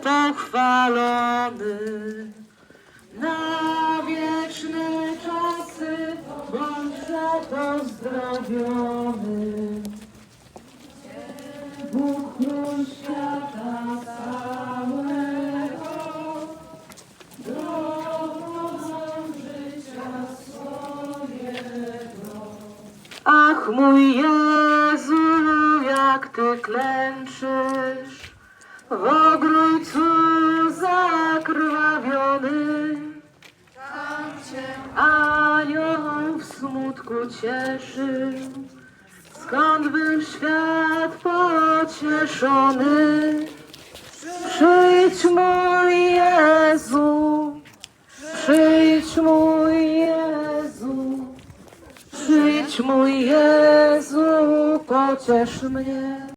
uchwalony. Na wieczne czasy bądźże pozdrowiony. Bóg król świata całego, drogą życia swojego. Ach mój Jezu, jak Ty klęczysz w zakrwawiony. Anioł w smutku cieszył, skąd był świat pocieszony. Przyjdź mój Jezu, przyjdź mój Jezu, przyjdź mój Jezu, pociesz mnie.